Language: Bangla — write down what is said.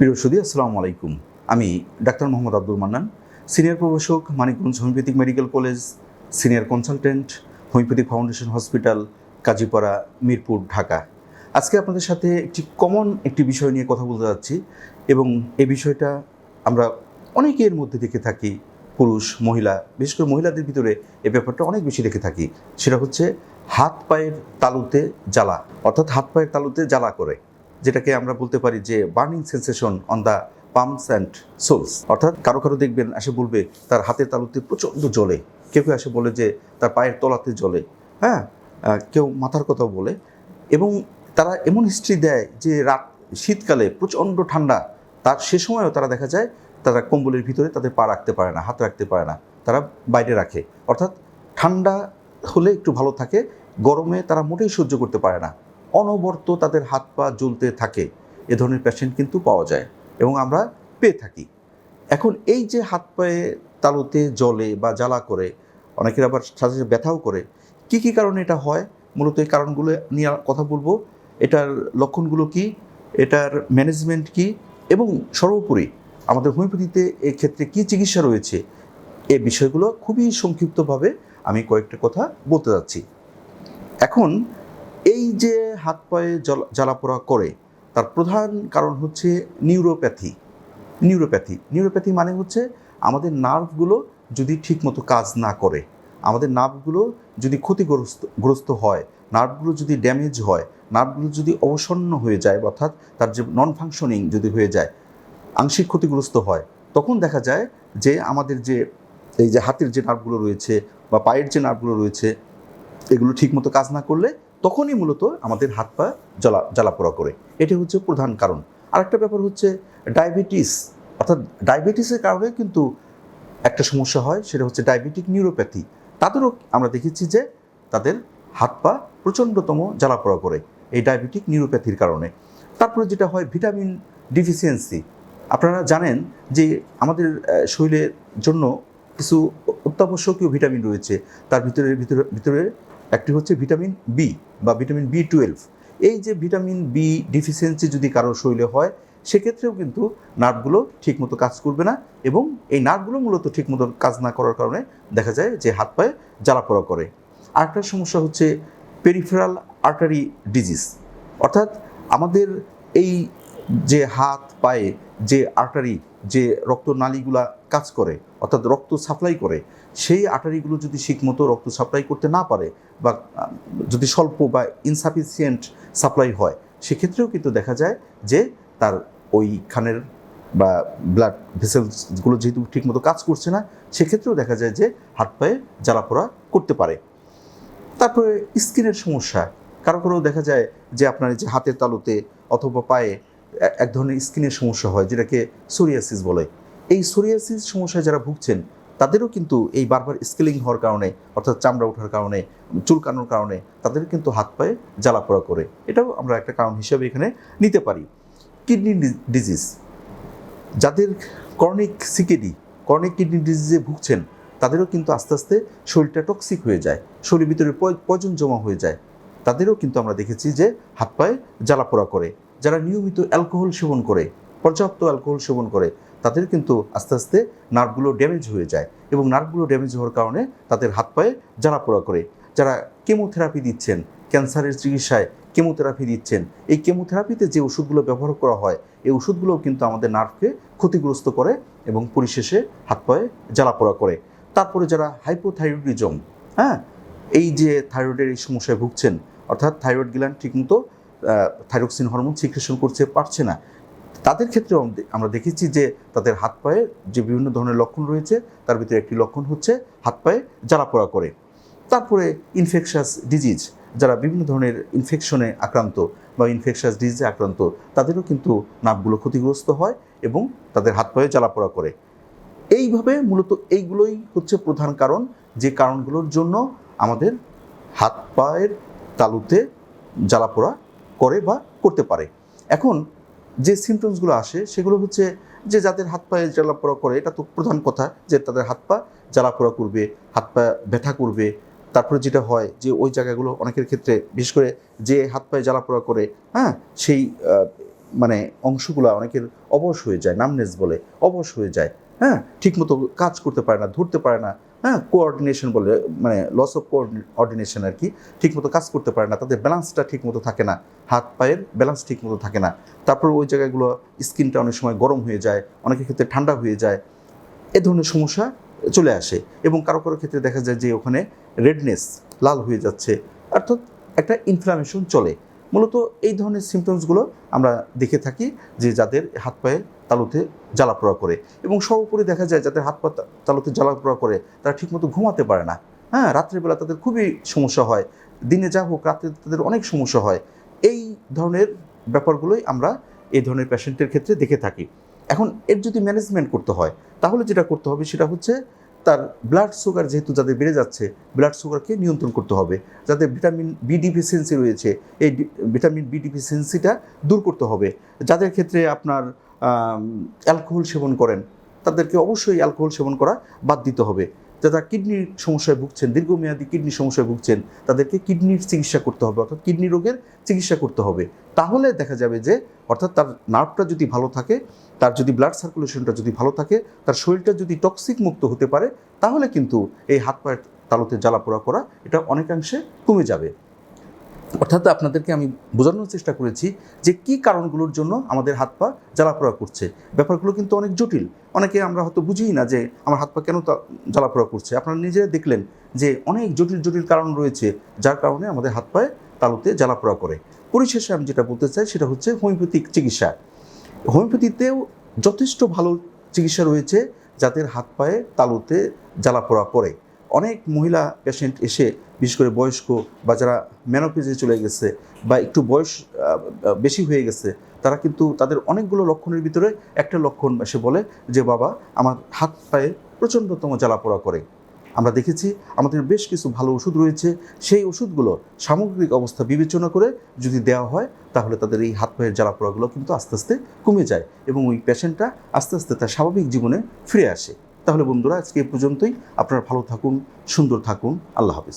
প্রিয় সুদী আসসালামু আলাইকুম। আমি ডাক্তার মোহাম্মদ আব্দুল মান্নান, সিনিয়র প্রভাষক, Manikganj homeopathic medical college, senior consultant, homeopathic foundation hospital, Kazipara, Mirpur, Dhaka. আজকে আপনাদের সাথে একটি কমন একটি বিষয় নিয়ে কথা বলতে যাচ্ছি এবং এই বিষয়টা আমরা অনেকের মধ্যে দেখে থাকি, পুরুষ, মহিলা, বিশেষ করে মহিলাদের ভিতরে এই ব্যাপারটা অনেক বেশি দেখে থাকি। সেটা হচ্ছে হাত পায়ের তালুতে জ্বালা, অর্থাৎ হাত পায়ের তালুতে জ্বালা করে। যেটাকে আমরা বলতে পারি যে burning sensation on the palms and soles অর্থাৎ কারও কারও দেখবেন এসে বলবে, তার হাতের তালুতে প্রচণ্ড জ্বলে। কেউ কেউ এসে বলে যে, তার পায়ের তলাতে জ্বলে। হ্যাঁ? কেউ মাথার কথা বলে। এবং তারা এমন হিস্ট্রি দেয় যে রাত, শীতকালে প্রচণ্ড ঠান্ডা, তার সে সময়ও তারা দেখা যায়, তারা কম্বলের ভিতরে তাদের পা রাখতে পারে না, হাত রাখতে পারে না, তারা বাইরে রাখে। অর্থাৎ ঠান্ডা হলে একটু ভালো থাকে, গরমে তারা মোটেই সহ্য করতে পারে না। অনবরত তাদের হাত পা জ্বলতে থাকে। এ ধরনের পেশেন্ট কিন্তু পাওয়া যায় এবং আমরা পেয়ে থাকি। এখন এই যে হাত পায়ে তালুতে জলে বা জ্বালা করে, অনেকের আবার সাথে সাথে ব্যথাও করে, কি কি কারণে এটা হয়? মূলত এই কারণগুলো নিয়ে কথা বলব। এটার লক্ষণগুলো কি? এটার ম্যানেজমেন্ট কি? এবং সর্বোপরি আমাদের হোমিওপ্যাথিতে এক্ষেত্রে কি চিকিৎসা রয়েছে? এ বিষয়গুলো খুবই সংক্ষিপ্তভাবে আমি কয়েকটা কথা বলতে যাচ্ছি। এখন এই যে হাত পায়ে জ্বালাপোড়া করে, তার প্রধান কারণ হচ্ছে নিউরোপ্যাথি নিউরোপ্যাথি নিউরোপ্যাথি মানে হচ্ছে আমাদের নার্ভগুলো যদি ঠিকমতো কাজ না করে, আমাদের নার্ভগুলো যদি ক্ষতিগ্রস্ত, গ্রস্ত হয়, নার্ভগুলো যদি ড্যামেজ হয়, নার্ভগুলো যদি অবসন্ন হয়ে যায়, অর্থাৎ তার যে নন ফাংশনিং যদি হয়ে যায়, আংশিক ক্ষতিগ্রস্ত হয়, তখন দেখা যায় যে আমাদের যে, এই যে হাতের যে নার্ভগুলো রয়েছে বা পায়ের যে নার্ভগুলো রয়েছে, এগুলো ঠিকমতো কাজ না করলে তখনই মূলত আমাদের হাত পা জ্বালা, জ্বালাপোড়া করে। এটি হচ্ছে প্রধান কারণ। আরেকটা ব্যাপার হচ্ছে ডায়াবেটিস। অর্থাৎ ডায়াবেটিসের কারণে কিন্তু একটা সমস্যা হয়, সেটা হচ্ছে ডায়াবেটিক নিউরোপ্যাথি। তাদেরও আমরা দেখেছি যে তাদের হাত পা প্রচণ্ডতম জ্বালাপোড়া করে এই ডায়াবেটিক নিউরোপ্যাথির কারণে। তারপরে যেটা হয়, ভিটামিন ডিফিসিয়েন্সি। আপনারা জানেন যে আমাদের শরীরের জন্য কিছু অত্যাবশ্যকীয় ভিটামিন রয়েছে। তার ভিতরে ভিতরে ভিতরে একটি হচ্ছে ভিটামিন বি বা ভিটামিন বি টুয়েলভ এই যে ভিটামিন বি ডিফিসিয়েন্সি যদি কারও শরীরে হয়, সেক্ষেত্রেও কিন্তু নার্ভগুলো ঠিকমতো কাজ করবে না এবং এই নার্ভগুলো মূলত ঠিকমতো কাজ না করার কারণে দেখা যায় যে হাত পায়ে জ্বালাপোড়া করে। আরেকটা সমস্যা হচ্ছে পেরিফেরাল আর্টারি ডিজিজ অর্থাৎ আমাদের এই যে হাত, পায়ে, যে আর্টারি যে রক্তনালীগুলা কাজ করে, অর্থাৎ রক্ত সাপ্লাই করে, সেই আর্টারিগুলো যদি ঠিকমতো রক্ত সাপ্লাই করতে না পারে বা যদি স্বল্প বা ইনসাফিসিয়েন্ট সাপ্লাই হয়, সেক্ষেত্রেও কিন্তু দেখা যায় যে তার ওইখানের বা ব্লাড ভেসেলসগুলো যেহেতু ঠিকমতো কাজ করছে না, সেক্ষেত্রেও দেখা যায় যে হাত, পায়ে জ্বালাপোড়া করতে পারে। তারপরে স্কিনের সমস্যা, কারও কারও দেখা যায় যে আপনার যে হাতের তালুতে অথবা পায়ে এক ধরনের স্কিনের সমস্যা হয়, যেটাকে সোরিয়াসিস বলে। এই সোরিয়াসিস সমস্যায় যারা ভুগছেন, তাদেরও কিন্তু এই বারবার স্কেলিং হওয়ার কারণে, অর্থাৎ চামড়া ওঠার কারণে, চুলকানোর কারণে, তাদের কিন্তু হাত পায়ে জ্বালাপোড়া করে। এটাও আমরা একটা কারণ হিসেবে এখানে নিতে পারি। Kidney disease. যাদের কর্নিক সিকেডি কর্নিক কিডনি ডিজিজে ভুগছেন, তাদেরও কিন্তু আস্তে আস্তে শরীরটা টক্সিক হয়ে যায়, শরীরের ভিতরে পয়জন জমা হয়ে যায়। তাদেরও কিন্তু আমরা দেখেছি যে হাত পায়ে জ্বালাপোড়া করে। যারা নিয়মিত অ্যালকোহল সেবন করে, পর্যাপ্ত অ্যালকোহল সেবন করে, তাদের কিন্তু আস্তে আস্তে নার্ভগুলো ড্যামেজ হয়ে যায় এবং নার্ভগুলো ড্যামেজ হওয়ার কারণে তাদের হাত পায়ে জ্বালাপোড়া করে। যারা কেমোথেরাপি দিচ্ছেন, ক্যান্সারের চিকিৎসায় কেমোথেরাপি দিচ্ছেন, এই কেমোথেরাপিতে যে ওষুধগুলো ব্যবহার করা হয়, এই ওষুধগুলোও কিন্তু আমাদের নার্ভকে ক্ষতিগ্রস্ত করে এবং পরিশেষে হাত পায়ে জ্বালাপোড়া করে। তারপরে যারা হাইপোথাইরয়েডিজম হ্যাঁ এই যে থাইরয়েডের এই সমস্যায় ভুগছেন, অর্থাৎ থাইরয়েড গ্ল্যান্ড ঠিকমতো থাইরক্সিন হরমোন সিক্রেশন করতে পারছে না। তাদের ক্ষেত্রেও আম- আমরা দেখেছি যে তাদের হাত পায়ে যে বিভিন্ন ধরনের লক্ষণ রয়েছে, তার ভিতরে একটি লক্ষণ হচ্ছে হাত পায়ে জ্বালাপোড়া করে। তারপরে ইনফেকশাস ডিজিজ যারা বিভিন্ন ধরনের ইনফেকশনে আক্রান্ত বা ইনফেকশাস ডিজিজে আক্রান্ত, তাদেরও কিন্তু নাকগুলো ক্ষতিগ্রস্ত হয় এবং তাদের হাত পায়ে জ্বালাপোড়া করে। এইভাবে মূলত এইগুলোই হচ্ছে প্রধান কারণ, যে কারণগুলোর জন্য আমাদের হাত পায়ের তালুতে জ্বালাপোড়া করে বা করতে পারে। এখন যে সিমটমসগুলো আসে, সেগুলো হচ্ছে যে যাদের হাত পায়ে জ্বালাপোড়া করে, এটা তো প্রধান কথা যে তাদের হাত পা জ্বালাপোড়া করবে, হাত পা ব্যথা করবে। তারপরে যেটা হয় যে ওই জায়গাগুলো অনেকের ক্ষেত্রে, বিশেষ করে যে হাত পায়ে জ্বালাপোড়া করে হ্যাঁ? সেই মানে অংশগুলো অনেকের অবশ হয়ে যায় নামনেস বলে, অবশ হয়ে যায় হ্যাঁ? ঠিকমতো কাজ করতে পারে না, ধরতে পারে না। হ্যাঁ কোঅর্ডিনেশন বলে মানে লস অফ কোঅর্ডিনেশন আর কি, ঠিকমতো কাজ করতে পারে না, তাদের ব্যালেন্সটা ঠিকমতো থাকে না, হাত পায়ের ব্যালেন্স ঠিকমতো থাকে না। তারপর ওই জায়গাগুলো স্কিনটা অনেক সময় গরম হয়ে যায় অনেকের ক্ষেত্রে ঠান্ডা হয়ে যায়, এ ধরনের সমস্যা চলে আসে। এবং কারও কারও ক্ষেত্রে দেখা যায় যে ওখানে রেডনেস লাল হয়ে যাচ্ছে, অর্থাৎ একটা ইনফ্লামেশন চলে। মূলত এই ধরনের সিমটমসগুলো আমরা দেখে থাকি যে যাদের হাত পায়ে তালুতে জ্বালা পোড়া করে এবং সর্বোপরি দেখা যায় যাদের হাত পাতা তালুতে জ্বালা পোড়া করে, তারা ঠিকমতো ঘুমাতে পারে না। হ্যাঁ রাত্রেবেলা তাদের খুবই সমস্যা হয়। দিনে যা হোক রাতে তাদের অনেক সমস্যা হয়। এই ধরনের ব্যাপারগুলোই আমরা এই ধরনের পেশেন্টের ক্ষেত্রে দেখে থাকি। এখন এর যদি ম্যানেজমেন্ট করতে হয়, তাহলে যেটা করতে হবে সেটা হচ্ছে তার ব্লাড সুগার যেহেতু যাদের বেড়ে যাচ্ছে, ব্লাড সুগারকে নিয়ন্ত্রণ করতে হবে। যাদের ভিটামিন বি ডিফিসিয়েন্সি রয়েছে, এই ভিটামিন বি ডিফিসিয়েন্সিটা দূর করতে হবে। যাদের ক্ষেত্রে আপনার অ্যালকোহল সেবন করেন, তাদেরকে অবশ্যই অ্যালকোহল সেবন করা বাদ দিতে হবে। যারা কিডনির সমস্যায় ভুগছেন, দীর্ঘমেয়াদী কিডনি সমস্যায় ভুগছেন, তাদেরকে কিডনির চিকিৎসা করতে হবে, অর্থাৎ কিডনি রোগের চিকিৎসা করতে হবে। তাহলে দেখা যাবে যে, অর্থাৎ তার নার্ভটা যদি ভালো থাকে, তার যদি ব্লাড সার্কুলেশনটা যদি ভালো থাকে, তার শরীরটা যদি টক্সিক মুক্ত হতে পারে, তাহলে কিন্তু এই হাত পায়ের তালুতে জ্বালা পোড়া করা, এটা অনেকাংশে কমে যাবে। অর্থাৎ আপনাদেরকে আমি বোঝানোর চেষ্টা করেছি যে কি কারণগুলোর জন্য আমাদের হাত পা জ্বালাপোড়া করছে। ব্যাপারগুলো কিন্তু অনেক জটিল। অনেকে আমরা হয়তো বুঝিই না যে আমার হাত পা কেন তা- জ্বালাপোড়া করছে। আপনারা নিজেরা দেখলেন যে অনেক জটিল জটিল কারণ রয়েছে যার কারণে আমাদের হাত পায়ে তালুতে জ্বালাপোড়া করে। পরিশেষে আমি যেটা বলতে চাই সেটা হচ্ছে হোমিওপ্যাথিক চিকিৎসা। হোমিওপ্যাথিতেও যথেষ্ট ভালো চিকিৎসা রয়েছে যাদের হাত পায়ে তালুতে জ্বালাপোড়া করে। অনেক মহিলা পেশেন্ট এসে, বিশেষ করে বয়স্ক বা যারা মেনোপেজে চলে গেছে বা একটু বয়স বেশি হয়ে গেছে, তারা কিন্তু তাদের অনেকগুলো লক্ষণের ভিতরে একটা লক্ষণ এসে বলে যে, বাবা, আমার হাত পায়ে প্রচণ্ডতম জ্বালাপোড়া করে। আমরা দেখেছি আমাদের বেশ কিছু ভালো ওষুধ রয়েছে, সেই ওষুধগুলো সামগ্রিক অবস্থা বিবেচনা করে যদি দেওয়া হয়, তাহলে তাদের এই হাত পায়ের জ্বালাপোড়াগুলো কিন্তু আস্তে আস্তে কমে যায় এবং ওই পেশেন্টটা আস্তে আস্তে তার স্বাভাবিক জীবনে ফিরে আসে। তাহলে বন্ধুরা আজকে এ পর্যন্তই। আপনারা ভালো থাকুন সুন্দর থাকুন। আল্লাহ হাফিজ।